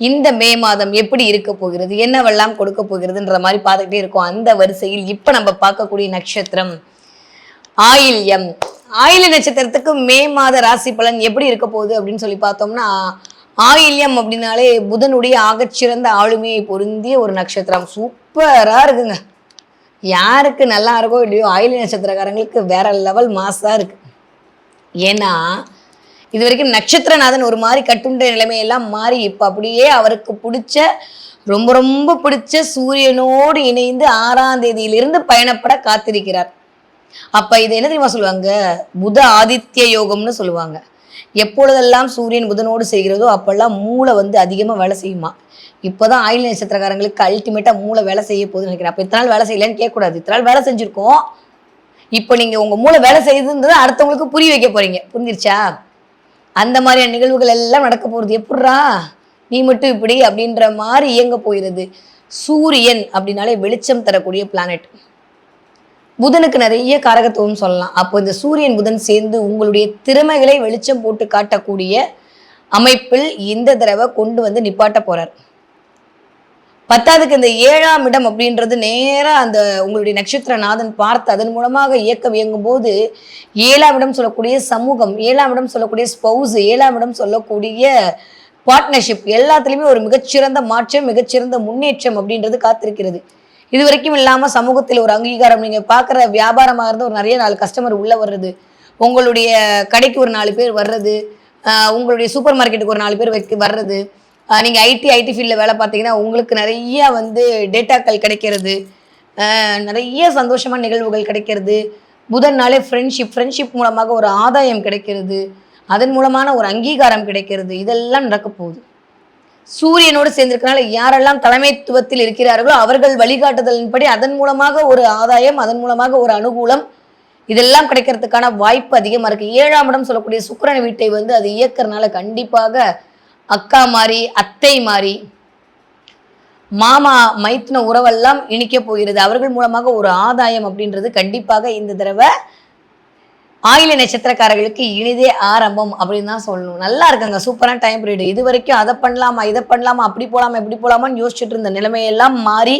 இந்த மே மாதம் எப்படி இருக்க போகிறது என்னவெல்லாம் கொடுக்க போகிறதுன்ற மாதிரி பார்த்துக்கிட்டே இருக்கோம். அந்த வரிசையில் இப்போ நம்ம பார்க்கக்கூடிய நட்சத்திரம் ஆயில்யம். ஆயில்ய நட்சத்திரத்துக்கு மே மாத ராசி பலன் எப்படி இருக்க போகுது அப்படின்னு சொல்லி பார்த்தோம்னா ஆயில்யம் அப்படின்னாலே புதனுடைய ஆகச்சிறந்த ஆளுமையை பொருந்திய ஒரு நட்சத்திரம். சூப்பராக இருக்குங்க. யாருக்கு நல்லா இருக்கோ இல்லையோ ஆயில்ய நட்சத்திரக்காரங்களுக்கு வேற லெவல் மாசா இருக்கு. ஏன்னா இது வரைக்கும் நட்சத்திரநாதன் ஒரு மாதிரி கட்டுண்ட நிலைமையெல்லாம் மாறி இப்போ அப்படியே அவருக்கு பிடிச்ச ரொம்ப ரொம்ப பிடிச்ச சூரியனோடு இணைந்து ஆறாம் தேதியிலிருந்து பயணப்பட காத்திருக்கிறார். அப்ப இது என்ன தெரியுமா சொல்லுவாங்க? புத ஆதித்ய யோகம்னு சொல்லுவாங்க. எப்பொழுதெல்லாம் சூரியன் புதனோடு செய்கிறதோ அப்பெல்லாம் மூளை வந்து அதிகமா வேலை செய்யுமா? இப்போதான் ஆயில் நட்சத்திரக்காரங்களுக்கு அல்டிமேட்டா மூளை வேலை செய்ய போகுதுன்னு நினைக்கிறேன். அப்ப இத்தனை நாள் வேலை செய்யலன்னு கேட்கக்கூடாது. இத்தனை நாள் வேலை செஞ்சிருக்கோம். இப்போ நீங்க உங்க மூளை வேலை செய்யுதுன்றது அடுத்தவங்களுக்கு புரிய வைக்க போறீங்க. புரிஞ்சிருச்சா? அந்த மாதிரியான நிகழ்வுகள் எல்லாம் நடக்க போகிறது எப்பட்றா? நீ மட்டும் இப்படி அப்படின்ற மாதிரி இயங்க போகிறது. சூரியன் அப்படின்னாலே வெளிச்சம் தரக்கூடிய பிளானட் புதனுக்கு நிறைய காரகத்துவம் சொல்லலாம். அப்போ இந்த சூரியன் புதன் சேர்ந்து உங்களுடைய திறமைகளை வெளிச்சம் போட்டு காட்டக்கூடிய அமைப்பில் இந்த தடவை கொண்டு வந்து நிப்பாட்ட போறார். பத்தாவதுக்கு இந்த ஏழாம் இடம் அப்படின்றது நேரா அந்த உங்களுடைய நட்சத்திரநாதன் பார்த்து அதன் மூலமாக இயக்கம் இயங்கும் போது ஏழாம் இடம் சொல்லக்கூடிய சமூகம் ஏழாம் இடம் சொல்லக்கூடிய ஸ்பௌஸ் ஏழாம் இடம் சொல்லக்கூடிய பார்ட்னர்ஷிப் எல்லாத்துலேயுமே ஒரு மிகச்சிறந்த மாற்றம் மிகச்சிறந்த முன்னேற்றம் அப்படின்றது காத்திருக்கிறது. இது வரைக்கும் இல்லாமல் சமூகத்தில் ஒரு அங்கீகாரம் நீங்கள் பார்க்குற வியாபாரமாக இருந்து ஒரு நிறைய நாலு கஸ்டமர் உள்ளே வர்றது உங்களுடைய கடைக்கு ஒரு நாலு பேர் வர்றது உங்களுடைய சூப்பர் மார்க்கெட்டுக்கு ஒரு நாலு பேர் வைக்க வர்றது நீங்கள் ஐடி ஐடி ஃபீல்டில் வேலை பார்த்தீங்கன்னா உங்களுக்கு நிறைய வந்து டேட்டாக்கள் கிடைக்கிறது. நிறைய சந்தோஷமான நிகழ்வுகள் கிடைக்கிறது. புதன் நாளே ஃப்ரெண்ட்ஷிப் ஃப்ரெண்ட்ஷிப் மூலமாக ஒரு ஆதாயம் கிடைக்கிறது. அதன் மூலமான ஒரு அங்கீகாரம் கிடைக்கிறது. இதெல்லாம் நடக்க போகுது. சூரியனோடு சேர்ந்திருக்கனால யாரெல்லாம் தலைமைத்துவத்தில் இருக்கிறார்களோ அவர்கள் வழிகாட்டுதலின்படி அதன் மூலமாக ஒரு ஆதாயம் அதன் மூலமாக ஒரு அனுகூலம் இதெல்லாம் கிடைக்கிறதுக்கான வாய்ப்பு அதிகமாக இருக்குது ஏழாம் இடம் சொல்லக்கூடிய சுக்கரன் வீட்டை வந்து அது இயக்கிறதுனால கண்டிப்பாக அக்கா மாதிரி அத்தை மாதிரி மாமா மைத்தின உறவெல்லாம் இணைக்க போகிறது. அவர்கள் மூலமாக ஒரு ஆதாயம் அப்படின்றது கண்டிப்பாக இந்த தடவை ஆயில நட்சத்திரக்காரர்களுக்கு இனிதே ஆரம்பம் அப்படின்னு தான் சொல்லணும். நல்லா இருக்குங்க. சூப்பரான டைம் பீரியடு இது வரைக்கும் அதை பண்ணலாமா இதை பண்ணலாமா அப்படி போகலாமா இப்படி போகலாமான்னு யோசிச்சுட்டு இருந்த நிலைமையெல்லாம் மாறி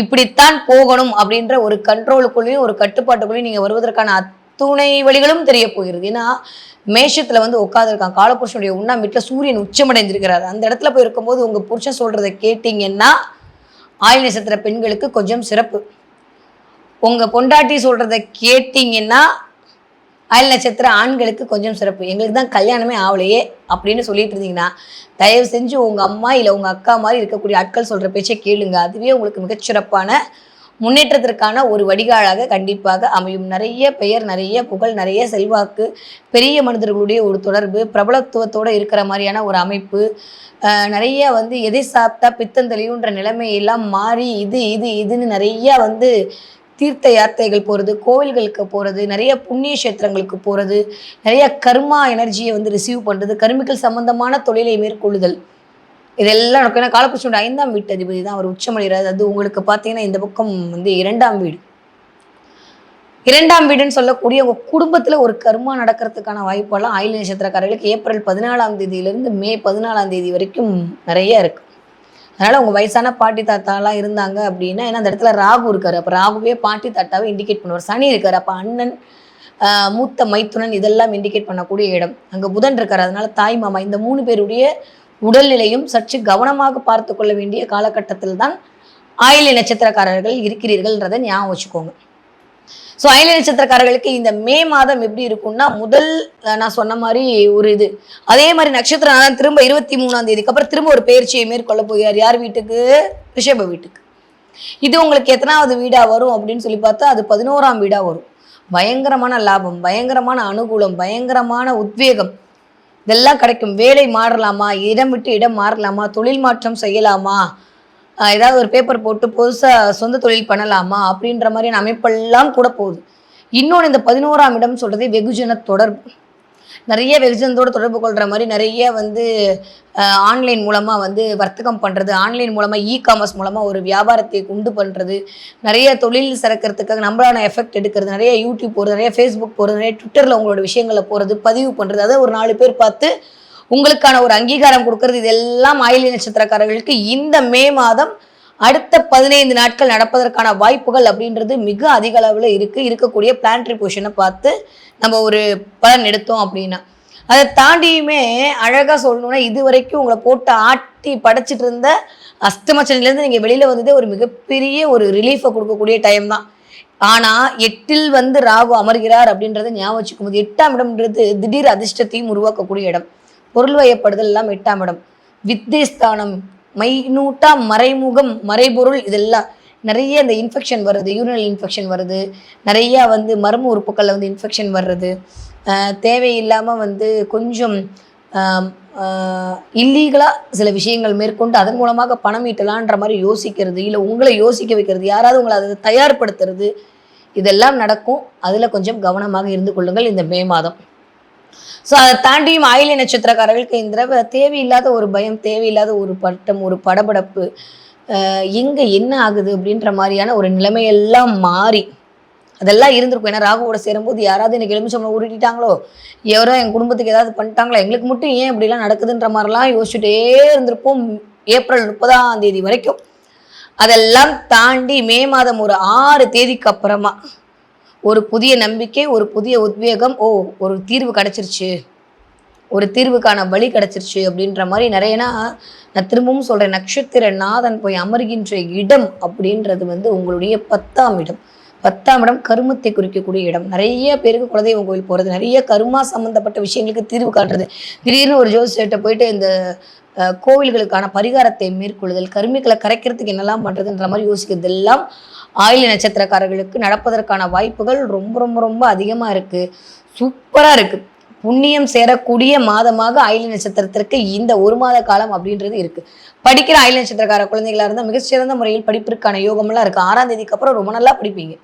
இப்படித்தான் போகணும் அப்படின்ற ஒரு கண்ட்ரோலுக்குள்ளேயும் ஒரு கட்டுப்பாட்டுக்குள்ளேயும் நீங்கள் வருவதற்கான துணை வழிகளும் தெரிய போகிறது. ஏன்னா மேஷத்துல வந்து உட்காந்துருக்கான் காலபுருஷனுடைய உண்ணாம் வீட்டுல சூரியன் உச்சமடைந்திருக்கிறார். அந்த இடத்துல போய் இருக்கும்போது உங்க புருஷன் சொல்றதை கேட்டீங்கன்னா ஆயுள் நட்சத்திர பெண்களுக்கு கொஞ்சம் சிறப்பு. உங்க பொண்டாட்டி சொல்றதை கேட்டீங்கன்னா அயல் நட்சத்திர ஆண்களுக்கு கொஞ்சம் சிறப்பு. எங்களுக்கு தான் கல்யாணமே ஆகலையே அப்படின்னு சொல்லிட்டு இருந்தீங்கன்னா தயவு செஞ்சு உங்க அம்மா இல்லை உங்க அக்கா மாதிரி இருக்கக்கூடிய ஆட்கள் சொல்ற பேச்சை கேளுங்க. அதுவே உங்களுக்கு மிகச்சிறப்பான முன்னேற்றத்திற்கான ஒரு வடிகாலாக கண்டிப்பாக அமையும். நிறைய பெயர் நிறைய புகழ் நிறைய செல்வாக்கு பெரிய மனிதர்களுடைய ஒரு தொடர்பு பிரபலத்துவத்தோடு இருக்கிற மாதிரியான ஒரு அமைப்பு நிறைய வந்து எதை சாப்பிட்டா பித்தந்தெளிவுன்ற நிலைமையெல்லாம் மாறி இது இது இதுன்னு நிறைய வந்து தீர்த்த யாத்திரைகள் போகிறது கோவில்களுக்கு போகிறது நிறைய புண்ணிய கஷேத்திரங்களுக்கு போகிறது நிறைய கர்மா எனர்ஜியை வந்து ரிசீவ் பண்ணுறது கருமிகள் சம்பந்தமான தொழிலை மேற்கொள்ளுதல். இதெல்லாம் நடக்கும். ஏன்னா காலபுருஷனோட ஐந்தாம் வீட்டு அதிபதி தான் அவர் உச்சமடைகிறார் அது உங்களுக்கு பார்த்தீங்கன்னா இந்த பக்கம் வந்து இரண்டாம் வீடு. இரண்டாம் வீடுன்னு சொல்லக்கூடிய உங்க குடும்பத்துல ஒரு கர்மா நடக்கிறதுக்கான வாய்ப்பெல்லாம் ஆயுள் நட்சத்திரக்காரர்களுக்கு ஏப்ரல் பதினாலாம் தேதியிலிருந்து மே பதினாலாம் தேதி வரைக்கும் நிறைய இருக்கு. அதனால உங்க வயசான பாட்டி தாத்தாலாம் இருந்தாங்க அப்படின்னா ஏன்னா அந்த இடத்துல ராகு இருக்காரு. அப்ப ராகுவே பாட்டி தாத்தாவை இண்டிகேட் பண்ணுவார். சனி இருக்காரு. அப்ப அண்ணன் மூத்த மைத்துனன் இதெல்லாம் இண்டிகேட் பண்ணக்கூடிய இடம். அங்க புதன் இருக்காரு. அதனால தாய் மாமா இந்த மூணு பேருடைய உடல்நிலையும் சற்று கவனமாக பார்த்து கொள்ள வேண்டிய காலகட்டத்தில் தான் ஆயிலை நட்சத்திரக்காரர்கள் இருக்கிறீர்கள்ன்றதை ஞாபகம் வச்சுக்கோங்க. ஸோ அயல நட்சத்திரக்காரர்களுக்கு இந்த மே மாதம் எப்படி இருக்கும்னா முதல் நான் சொன்ன மாதிரி ஒரு இது. அதே மாதிரி நட்சத்திரம் திரும்ப இருபத்தி மூணாம் தேதிக்கு அப்புறம் திரும்ப ஒரு பயிற்சியை மேற்கொள்ள போகிறார். யார் வீட்டுக்கு? ரிஷப வீட்டுக்கு. இது உங்களுக்கு எத்தனாவது வீடா வரும் அப்படின்னு சொல்லி பார்த்தா அது பதினோராம் வீடா வரும். பயங்கரமான லாபம் பயங்கரமான அனுகூலம் பயங்கரமான உத்வேகம். இதெல்லாம் கிடைக்கும். வேலை மாறலாமா? இடம் விட்டு இடம் மாறலாமா? தொழில் மாற்றம் செய்யலாமா? ஏதாவது ஒரு பேப்பர் போட்டு புதுசாக சொந்த தொழில் பண்ணலாமா? அப்படின்ற மாதிரியான அமைப்பெல்லாம் கூட போகுது. இன்னொன்று இந்த பதினோராம் இடம் சொல்கிறது வெகுஜன தொடர்பு. நிறைய வெகுஜனத்தோடு தொடர்பு கொள்கிற மாதிரி நிறைய வந்து ஆன்லைன் மூலமாக வந்து வர்த்தகம் பண்ணுறது ஆன்லைன் மூலமாக இ காமர்ஸ் மூலமாக ஒரு வியாபாரத்தை உண்டு பண்ணுறது நிறைய தொழில் சிறக்கிறதுக்காக நம்மளான எஃபெக்ட் எடுக்கிறது நிறைய யூடியூப் போகிறது நிறைய ஃபேஸ்புக் போகிறது நிறைய ட்விட்டரில் உங்களோட விஷயங்களை போகிறது பதிவு பண்ணுறது அதை ஒரு நாலு பேர் பார்த்து உங்களுக்கான ஒரு அங்கீகாரம் கொடுக்கறது இதெல்லாம் ஆயிலி நட்சத்திரக்காரர்களுக்கு இந்த மே மாதம் அடுத்த பதினைந்து நாட்கள் நடப்பதற்கான வாய்ப்புகள் அப்படின்றது மிக அதிக அளவில் இருக்கு. இருக்கக்கூடிய பிளான்ட்ரி பொசிஷனை பார்த்து நம்ம ஒரு பலன் எடுத்தோம் அப்படின்னா. அதை தாண்டியுமே அழகா சொல்லணும்னா இது வரைக்கும் உங்களை போட்டு ஆட்டி படைச்சிட்டு இருந்த அஸ்தமச்சனிலேருந்து நீங்கள் வெளியில வந்ததே ஒரு மிகப்பெரிய ஒரு ரிலீஃபை கொடுக்கக்கூடிய டைம் தான். ஆனா எட்டில் வந்து ராகு அமர்கிறார் அப்படின்றத ஞாபகம் வச்சுக்கும் போது எட்டாம் இடம்ன்றது திடீர் அதிர்ஷ்டத்தையும் உருவாக்கக்கூடிய இடம். பொருள் வயப்படுதல் எல்லாம் எட்டாம் இடம். வித்தேஸ்தானம் மைனூட்டாக மறைமுகம் மறைபொருள் இதெல்லாம் நிறைய இந்த இன்ஃபெக்ஷன் வருது யூரினல் இன்ஃபெக்ஷன் வருது நிறையா வந்து மர்ம உறுப்புகளில் வந்து இன்ஃபெக்ஷன் வர்றது. தேவையில்லாமல் வந்து கொஞ்சம் இல்லீகலாக சில விஷயங்கள் மேற்கொண்டு அதன் மூலமாக பணம் ஈட்டலான்ற மாதிரி யோசிக்கிறது இல்லை உங்களை யோசிக்க வைக்கிறது யாராவது உங்களை அதை தயார்படுத்துறது இதெல்லாம் நடக்கும். அதில் கொஞ்சம் கவனமாக இருந்து கொள்ளுங்கள் இந்த மே மாதம். ஸோ அதை தாண்டியும் ஆயிலை நட்சத்திரக்காரர்களுக்கு இந்த தடவை தேவையில்லாத ஒரு பயம் தேவையில்லாத ஒரு பட்டம் ஒரு படபடப்பு எங்கே என்ன ஆகுது அப்படின்ற மாதிரியான ஒரு நிலைமையெல்லாம் மாறி அதெல்லாம் இருந்திருக்கும். ஏன்னா ராகுவோட சேரும்போது யாராவது எனக்கு எலுமிச்சம்பளம் உருட்டிட்டாங்களோ யாரோ என் குடும்பத்துக்கு ஏதாவது பண்ணிட்டாங்களோ எங்களுக்கு மட்டும் ஏன் இப்படிலாம் நடக்குதுன்ற மாதிரிலாம் யோசிச்சுட்டே இருந்திருப்போம். ஏப்ரல் முப்பதாம் தேதி வரைக்கும். அதெல்லாம் தாண்டி மே மாதம் ஒரு ஆறு தேதிக்கு அப்புறமா ஒரு புதிய நம்பிக்கை ஒரு புதிய உத்வேகம் ஓ ஒரு தீர்வு கிடைச்சிருச்சு. ஒரு தீர்வுக்கான வழி கிடச்சிருச்சு அப்படின்ற மாதிரி நிறையனா நான் திரும்பவும் சொல்கிறேன் நட்சத்திர நாதன் போய் அமர்கின்ற இடம் அப்படின்றது வந்து உங்களுடைய பத்தாம் இடம். பத்தாம் இடம் கருமத்தை குறிக்கக்கூடிய இடம். நிறைய பேருக்கு குலதெய்வம் கோயில் போகிறது நிறைய கருமா சம்மந்தப்பட்ட விஷயங்களுக்கு தீர்வு காட்டுறது. திடீர்னு ஒரு ஜோசியர்கிட்ட போயிட்டு இந்த கோவில்களுக்கான பரிகாரத்தை மேற்கொள்ளுதல் கருமிகளை கரைக்கிறதுக்கு என்னெல்லாம் பண்ணுறதுன்ற மாதிரி யோசிக்கிறது எல்லாம் ஆயில நட்சத்திரக்காரர்களுக்கு நடப்பதற்கான வாய்ப்புகள் ரொம்ப ரொம்ப ரொம்ப அதிகமாக இருக்குது சூப்பராக இருக்குது புண்ணியம் சேரக்கூடிய மாதமாக ஆயில நட்சத்திரத்திற்கு இந்த ஒரு மாத காலம் அப்படின்றது இருக்குது படிக்கிற ஆயில நட்சத்திரக்கார குழந்தைகளாக இருந்தால் மிகச்சிறந்த முறையில் படிப்பிற்கான யோகமெல்லாம் இருக்குது ஆறாம் தேதிக்கு அப்புறம் ரொம்ப நல்லா படிப்பீங்க.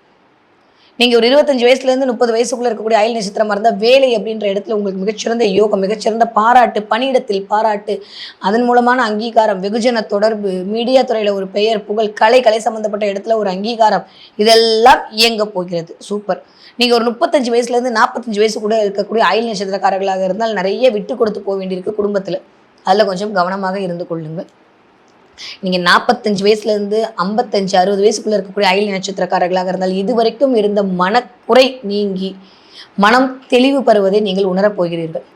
நீங்கள் ஒரு இருபத்தஞ்சு வயசுலேருந்து முப்பது வயசுக்குள்ளே இருக்கக்கூடிய அயல் நட்சத்திரமா இருந்தால் வேலை அப்படின்ற இடத்துல உங்களுக்கு மிகச்சிறந்த யோகம் மிகச்சிறந்த பாராட்டு பணியிடத்தில் பாராட்டு அதன் மூலமான அங்கீகாரம் வெகுஜன தொடர்பு மீடியா துறையில் ஒரு பெயர் புகழ் கலை கலை சம்பந்தப்பட்ட இடத்துல ஒரு அங்கீகாரம் இதெல்லாம் இயங்க போகிறது. சூப்பர். நீங்கள் ஒரு முப்பத்தஞ்சு வயசுலேருந்து நாற்பத்தஞ்சு வயசு கூட இருக்கக்கூடிய அயல் நட்சத்திரக்காரர்களாக இருந்தால் நிறைய விட்டு கொடுத்து போக வேண்டியிருக்கு குடும்பத்தில். அதில் கொஞ்சம் கவனமாக இருந்து கொள்ளுங்கள். நீங்கள் நாற்பத்தஞ்சு வயசுலேருந்து ஐம்பத்தஞ்சு அறுபது வயசுக்குள்ளே இருக்கக்கூடிய அயல் நட்சத்திரக்காரர்களாக இருந்தால் இதுவரைக்கும் இருந்த மனக்குறை நீங்கி மனம் தெளிவு பெறுவதை நீங்கள் உணரப் போகிறீர்கள்.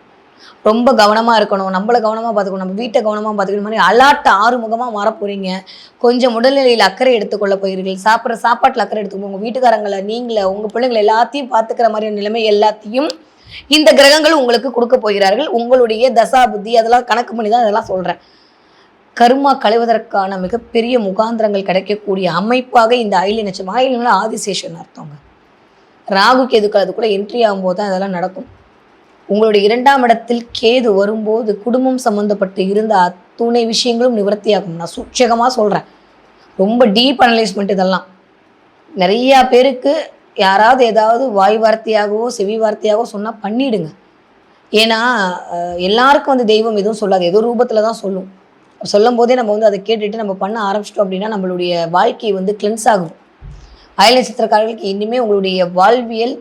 ரொம்ப கவனமாக இருக்கணும் நம்மளை கவனமாக பார்த்துக்கணும் நம்ம வீட்டை கவனமாக பார்த்துக்கணும் மாதிரி அலாட்ட ஆறுமுகமாக மாறப் போகிறீங்க கொஞ்சம் உடல்நிலையில் அக்கறை எடுத்துக்கொள்ள போகிறீர்கள். சாப்பிட்ற சாப்பாட்டில் அக்கறை எடுத்துக்கணும் உங்கள் வீட்டுக்காரங்களை நீங்களை உங்கள் பிள்ளைங்களை எல்லாத்தையும் பார்த்துக்கிற மாதிரியான நிலைமை எல்லாத்தையும் இந்த கிரகங்கள் உங்களுக்கு கொடுக்க போகிறார்கள். உங்களுடைய தசா புத்தி அதெல்லாம் கணக்கு பண்ணி தான் இதெல்லாம் சொல்கிறேன் கருமா களைவதற்கான மிகப்பெரிய முகாந்திரங்கள் கிடைக்கக்கூடிய அமைப்பாக இந்த ஆயிலி நட்சம் ஆயிலினால ஆதிசேஷன் அர்த்தவங்க ராகு கேதுக்கள் அதுக்குள்ளே என்ட்ரி ஆகும்போது தான் அதெல்லாம் நடக்கும். உங்களுடைய இரண்டாம் இடத்தில் கேது வரும்போது குடும்பம் சம்மந்தப்பட்டு இருந்த அத்துணை விஷயங்களும் நிவர்த்தியாகும். நான் சூட்சகமாக சொல்கிறேன் ரொம்ப டீப் அனலைஸ்மெண்ட் இதெல்லாம். நிறையா பேருக்கு யாராவது ஏதாவது வாய் வார்த்தையாகவோ செவி வார்த்தையாகவோ சொன்னால் பண்ணிடுங்க. ஏன்னா எல்லாருக்கும் வந்து தெய்வம் எதுவும் சொல்லாது. ஏதோ ரூபத்தில் தான் சொல்லும். சொல்லும் போதே நம்ம வந்து அதை கேட்டுட்டு நம்ம பண்ண ஆரம்பிச்சிட்டோம் அப்படின்னா நம்மளுடைய வாழ்க்கை வந்து கிளென்ஸ் ஆகும். அயல் நட்சத்திரக்காரர்களுக்கு இனிமே உங்களுடைய வாழ்வியல்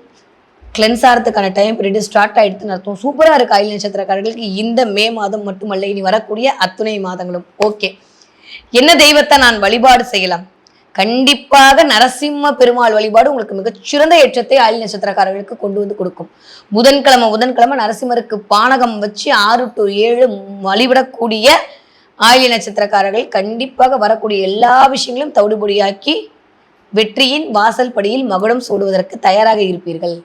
கிளென்ஸ் ஆகிறதுக்கான டைம் பீரியட் ஸ்டார்ட் ஆகிடுதுன்னு அர்த்தம். சூப்பராக இருக்குது அயல் நட்சத்திரக்காரர்களுக்கு இந்த மே மாதம் மட்டுமல்ல இனி வரக்கூடிய அத்துணை மாதங்களும். ஓகே என்ன தெய்வத்தை நான் வழிபாடு செய்யலாம்? கண்டிப்பாக நரசிம்ம பெருமாள் வழிபாடு உங்களுக்கு மிகச்சிறந்த ஏற்றத்தை ஆயுள் நட்சத்திரக்காரர்களுக்கு கொண்டு வந்து கொடுக்கும். புதன்கிழமை புதன்கிழமை நரசிம்மருக்கு பானகம் வச்சு ஆறு டு ஏழு வழிபடக்கூடிய ஆயுள் நட்சத்திரக்காரர்கள் கண்டிப்பாக வரக்கூடிய எல்லா விஷயங்களும் தவிடுபொடியாக்கி வெற்றியின் வாசல் படியில் மகுடம் சூடுவதற்கு தயாராக இருப்பீர்கள்.